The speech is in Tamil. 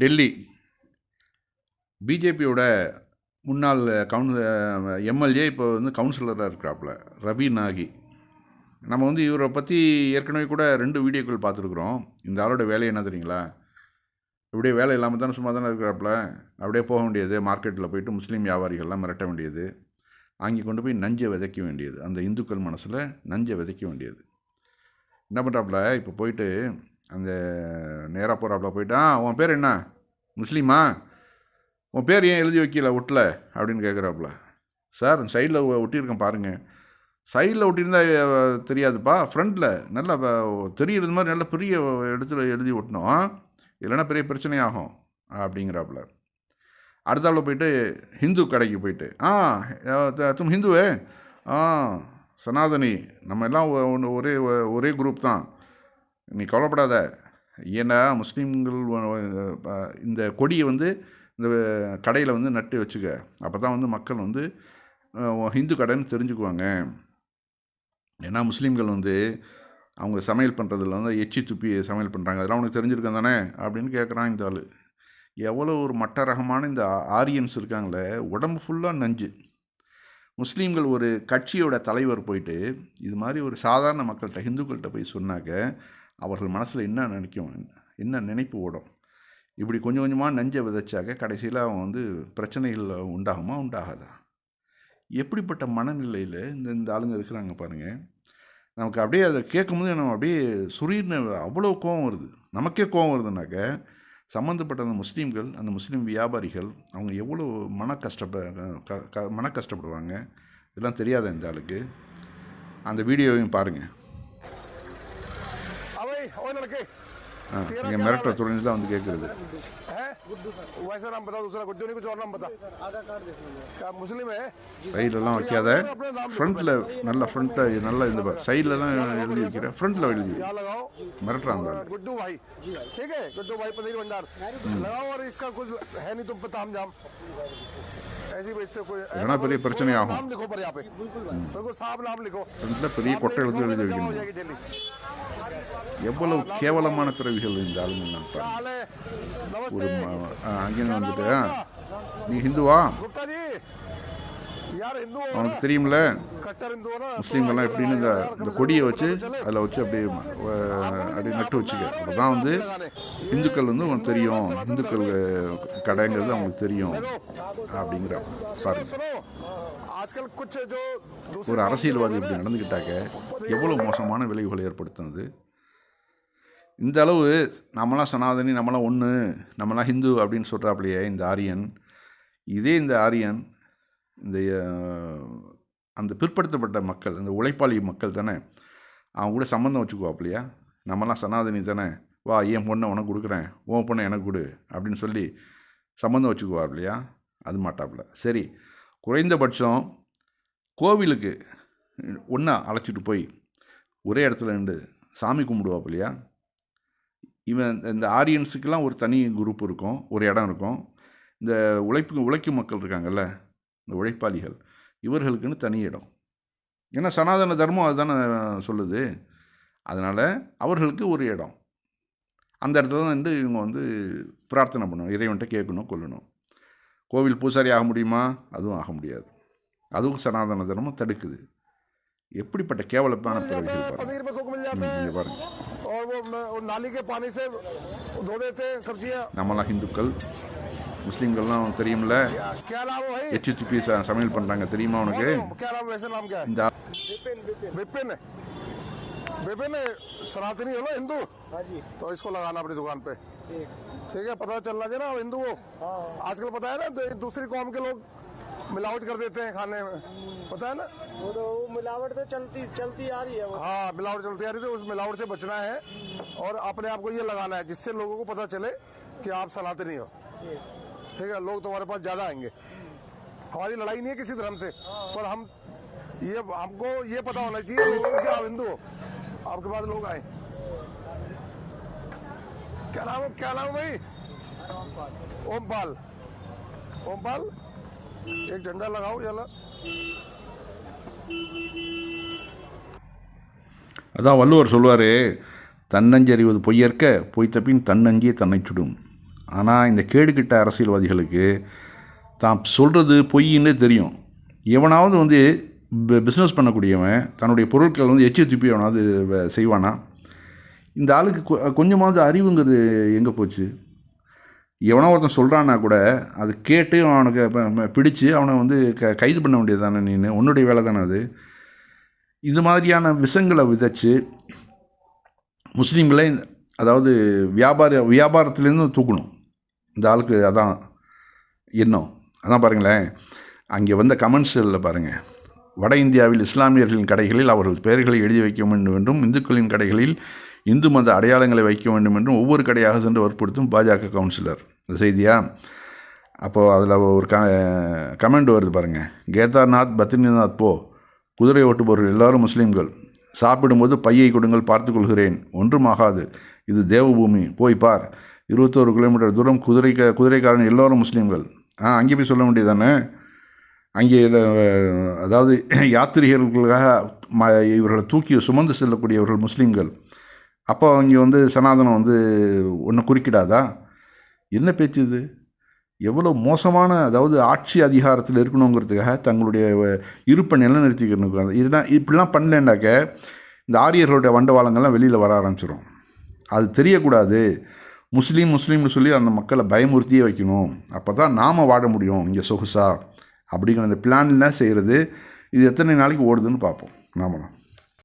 டெல்லி. பிஜேபியோட முன்னாள் கவுன் எம்எல்ஏ இப்போ வந்து கவுன்சிலராக இருக்கிறாப்புல ரவி நாகி. நம்ம வந்து இவரை பற்றி ஏற்கனவே கூட ரெண்டு வீடியோக்கள் பார்த்துருக்குறோம். இந்த ஆளோட வேலை என்ன தெரியுங்களா? இப்படியே வேலை இல்லாமல் தானே சும்மா தானே இருக்கிறாப்புல அப்படியே போக வேண்டியது மார்க்கெட்டில் போயிட்டு முஸ்லீம் வியாபாரிகள்லாம் மிரட்ட வேண்டியது. அங்கே கொண்டு போய் நஞ்சை விதைக்க வேண்டியது. அந்த இந்துக்கள் மனசில் நஞ்சை விதைக்க வேண்டியது. என்ன பண்ணுறாப்புல இப்போ போயிட்டு அந்த நேராக போகிறாப்புல போயிட்டா உன் பேர் என்ன? முஸ்லீமா? உன் பேர் ஏன் எழுதி வைக்கல ஒட்டல? அப்படின்னு கேட்குறாப்புல சார் சைடில் ஒட்டியிருக்கேன் பாருங்கள் சைடில் ஒட்டியிருந்தா தெரியாதுப்பா. ஃப்ரண்ட்டில் நல்லா வ- தெரியுறது மாதிரி நல்ல பெரிய இடத்துல எழுதி ஒட்டணும். இல்லைன்னா பெரிய பிரச்சனையாகும் அப்படிங்கிறாப்புல. அடுத்தாப்புல போயிட்டு ஹிந்து கடைக்கு போயிட்டு ஆ தும் ஹிந்துவே? ஆ சனாதனி. நம்ம எல்லாம் ஒ- ஒரே ஒரே குரூப் தான். நீ கவலைப்படாத. ஏன்னா முஸ்லீம்கள் இந்த கொடியை வந்து இந்த கடையில் வந்து நட்டு வச்சுக்க. அப்போ தான் வந்து மக்கள் வந்து ஹிந்து கடைன்னு தெரிஞ்சுக்குவாங்க. ஏன்னா முஸ்லீம்கள் வந்து அவங்க சமையல் பண்ணுறதுல வந்து எச்சி துப்பி சமையல் பண்ணுறாங்க அதெல்லாம் உனக்கு தெரிஞ்சிருக்கேன் தானே? அப்படின்னு கேட்குறான் இந்த ஆள். எவ்வளோ ஒரு மட்ட ரகமான இந்த ஆரியன்ஸ் இருக்காங்களே உடம்பு ஃபுல்லாக நஞ்சு. முஸ்லீம்கள் ஒரு கட்சியோட தலைவர் போயிட்டு இது மாதிரி ஒரு சாதாரண மக்கள்கிட்ட ஹிந்துக்கள்கிட்ட போய் சொன்னாக்க அவர்கள் மனசில் என்ன நினைக்கும்? என்ன நினைப்பு ஓடும்? இப்படி கொஞ்சம் கொஞ்சமாக நஞ்சை விதைச்சாக்க கடைசியில் அவன் வந்து பிரச்சனைகள் உண்டாகுமா? உண்டாகாதா? எப்படிப்பட்ட மனநிலையில் இந்த இந்த ஆளுங்க இருக்கிறாங்க பாருங்கள் நமக்கு அப்படியே அதை கேட்கும்போது நம்ம அப்படியே சுரீர்னு அவ்வளோ கோவம் வருது. நமக்கே கோவம் வருதுனாக்க சம்மந்தப்பட்ட அந்த முஸ்லீம்கள் அந்த முஸ்லீம் வியாபாரிகள் அவங்க எவ்வளோ மன கஷ்டப்ப மன கஷ்டப்படுவாங்க? இதெல்லாம் தெரியாத இந்த ஆளுக்கு? அந்த வீடியோவையும் பாருங்கள் இங்கே மிரட்ட துறைஞ்சு தான் வந்து கேட்குறது है वैसा नाम बता दूसरा गुड्डू नहीं कुछ और नाम बता क्या मुस्लिम है சைட்லலாம் வைக்காத ஃப்ரண்ட்டில் நல்ல ஃப்ரண்ட்டில் நல்லா இந்த சைட்லலாம் எழுதி வைக்கிற ஃப்ரண்ட்டில் எழுதி வை. यहाँ लगाओ மிரட்டுறான் அந்த ஆள் गुड्डू भाई ठीक है गुड्डू भाई पनीर भंडार लगाओ और इसका कुछ है नहीं तुम पे ताम जाम ऐसे ही बेचते हो कोई இல்லைன்னா பெரிய பிரச்சனை ஆகும் नाम लिखो पर यहाँ पे बिल्कुल साफ नाम लिखो ஃப்ரண்ட்டில் பெரிய கொட்டை எழுதி எழுதி जमा हो வைக்கணும் जाएगी डेली எவ்வளவு கேவலமான துறவிகள் இந்த ஆளுங்க நான் ஒரு அங்கேருந்து வந்துட்டு நீ ஹிந்துவா? அவனுக்கு தெரியும்ல? முஸ்லீம்கள்லாம் எப்படின்னு இந்த கொடியை வச்சு அதில் வச்சு அப்படியே அப்படியே நட்டு வச்சுக்க. அப்பதான் வந்து இந்துக்கள் வந்து உனக்கு தெரியும். இந்துக்கள் கடைங்கிறது அவங்களுக்கு தெரியும். அப்படிங்கிற பாருங்க. ஒரு அரசியல்வாதி இப்படி நடந்துக்கிட்டாக்க எவ்வளோ மோசமான விளைவுகளை ஏற்படுத்தினது? இந்த அளவு நம்மளாம் சனாதனி நம்மளாம் ஒன்று நம்மளாம் ஹிந்து அப்படின்னு சொல்கிறாப்புலையே இந்த ஆரியன். இதே இந்த ஆரியன் இந்த அந்த பிற்படுத்தப்பட்ட மக்கள் இந்த உழைப்பாளி மக்கள் தானே அவங்க கூட சம்மந்தம் வச்சுக்குவாப்பிலையா நம்மளாம் சனாதனி தானே வா என் பொண்ணை உனக்கு கொடுக்குறேன் உன் பொண்ணை எனக்கு கொடு அப்படின்னு சொல்லி சம்மந்தம் வச்சுக்குவாப்லையா? அது மாட்டாப்புல சரி குறைந்தபட்சம் கோவிலுக்கு ஒன்றா அழைச்சிட்டு போய் ஒரே இடத்துல நின்று சாமி கும்பிடுவாப்புலையா இவன் இந்த ஆரியன்ஸுக்கெல்லாம் ஒரு தனி குரூப் இருக்கும் ஒரு இடம் இருக்கும். இந்த உழைப்பு உழைக்கும் மக்கள் இருக்காங்கல்ல இந்த உழைப்பாளிகள் இவர்களுக்குன்னு தனி இடம். ஏன்னா சனாதன தர்மம் அதுதானே சொல்லுது. அதனால் அவர்களுக்கு ஒரு இடம். அந்த இடத்துல தான் வந்து இவங்க வந்து பிரார்த்தனை பண்ணணும் இறைவன்கிட்ட கேட்கணும் கொள்ளணும் கோவில் பூசாரி ஆக முடியுமா? அதுவும் ஆக முடியாது. அதுவும் சனாதன தர்மம் தடுக்குது. எப்படிப்பட்ட கேவலப்பான பிறவிகள் பாருங்கள் वो वो नाली के पानी से धो देते हैं सब्जियां நம்மளாம் ஹிந்துக்கள் முஸ்லீம்கள்லாம் தெரியும்ல क्या क्या नाम है भाई எச்சு துப்பி ச சமையல் பண்ணுறாங்க தெரியுமா உனக்கு क्या नाम वैसे नाम क्या है இந்த विपिन है विपिन सनातनी हो ना हिंदू तो इसको लगाना अपनी दुकान पे ठीक है पता चलना चाहिए ना आप हिंदू हो आजकल पता है ना तो दूसरी कौम के लोग मिलावट कर देते हैं खाने में। पता है ना? वो तो वो मिलावट तो चलती चलती आ रही है वो। हाँ मिलावट चलती आ रही थी उस मिलावट से बचना है और अपने आप को ये लगाना है जिससे लोगों को पता चले कि आप सलाते नहीं हो। ठीक है लोग तुम्हारे पास ज़्यादा आएँगे। हमारी लड़ाई नहीं है किसी धर्म से पर हम ये हमको ये पता होना चाहिए लोगों को आप हिंदू हो आपके पास लोग आए। क्या नाम है क्या नाम है भाई? ओमपाल। ओमपाल? एक झंडा लगाओ जला அதான் வள்ளுவர் சொல்லுவார் தன்னஞ்சறிவது பொய்யற்க பொய்த்த பின் தன்னஞ்சியே தன்னை சுடும் ஆனால் இந்த கேடுகிட்ட அரசியல்வாதிகளுக்கு தான் சொல்கிறது பொய்ன்னே தெரியும் எவனாவது வந்து பிஸ்னஸ் பண்ணக்கூடியவன் தன்னுடைய பொருட்கள் வந்து எச்சி துப்பி எவனாவது வ- செய்வானா இந்த ஆளுக்கு கொ- கொஞ்சமாவது அறிவுங்கிறது எங்கே போச்சு எவனோ ஒருத்தன் சொல்கிறான்னா கூட அது கேட்டு அவனுக்கு ப- பிடிச்சு அவனை வந்து க கைது பண்ண வேண்டியது தானே நீ உன்னுடைய வேலை தானே அது? இது மாதிரியான விஷங்களை விதைச்சு முஸ்லீம்களை அதாவது வியாபார வியாபாரத்துலேருந்து தூக்கணும். இந்த ஆளுக்கு அதான் எண்ணம். அதான் பாருங்களேன் அங்கே வந்த கமெண்ட்ஸில் பாருங்கள் வட இந்தியாவில் இஸ்லாமியர்களின் கடைகளில் அவர்கள் பெயர்களை எழுதி வைக்க வேண்டும் என்றும் இந்துக்களின் கடைகளில் இந்து மத அடையாளங்களை வைக்க வேண்டும் என்றும் ஒவ்வொரு கடையாக சென்று வற்புறுத்தும் பாஜக கவுன்சிலர். செய்தியா? அப்போது அதில் ஒரு க கமெண்ட் வருது பாருங்கள் கேதார்நாத் பத்ரிநாத் போ. குதிரை ஓட்டுபவர்கள் எல்லாரும் முஸ்லீம்கள். சாப்பிடும்போது பையை கொடுங்கள் பார்த்துக்கொள்கிறேன் ஒன்றும் ஆகாது இது தேவபூமி. போய் பார். இருபத்தோரு கிலோமீட்டர் தூரம் குதிரை குதிரைக்காரன் எல்லோரும் முஸ்லீம்கள். ஆ அங்கே போய் சொல்ல வேண்டியதானே அங்கே அதாவது யாத்திரிகர்களுக்காக ம இவர்களை தூக்கி சுமந்து செல்லக்கூடியவர்கள் முஸ்லீம்கள். அப்போ அங்கே வந்து சனாதனம் வந்து ஒன்று குறுக்கிடாதா? என்ன பேச்சு இது? எவ்வளோ மோசமான அதாவது ஆட்சி அதிகாரத்தில் இருக்கணுங்கிறதுக்காக தங்களுடைய இருப்பை நிலைநிறுத்திக்கணும் இதுனா இப்படிலாம் பண்ணலன்னாக்க இந்த ஆரியர்களுடைய வண்டவாளங்கள்லாம் வெளியில் வர ஆரம்பிச்சிடும் அது தெரியக்கூடாது. முஸ்லீம் முஸ்லீம்னு சொல்லி அந்த மக்களை பயமுறுத்தியே வைக்கணும். அப்போ தான் நாம் வாழ முடியும் இங்கே சொகுசா. அப்படிங்கிற அந்த பிளான்லாம் செய்கிறது இது எத்தனை நாளைக்கு ஓடுதுன்னு பார்ப்போம். நாமலாம்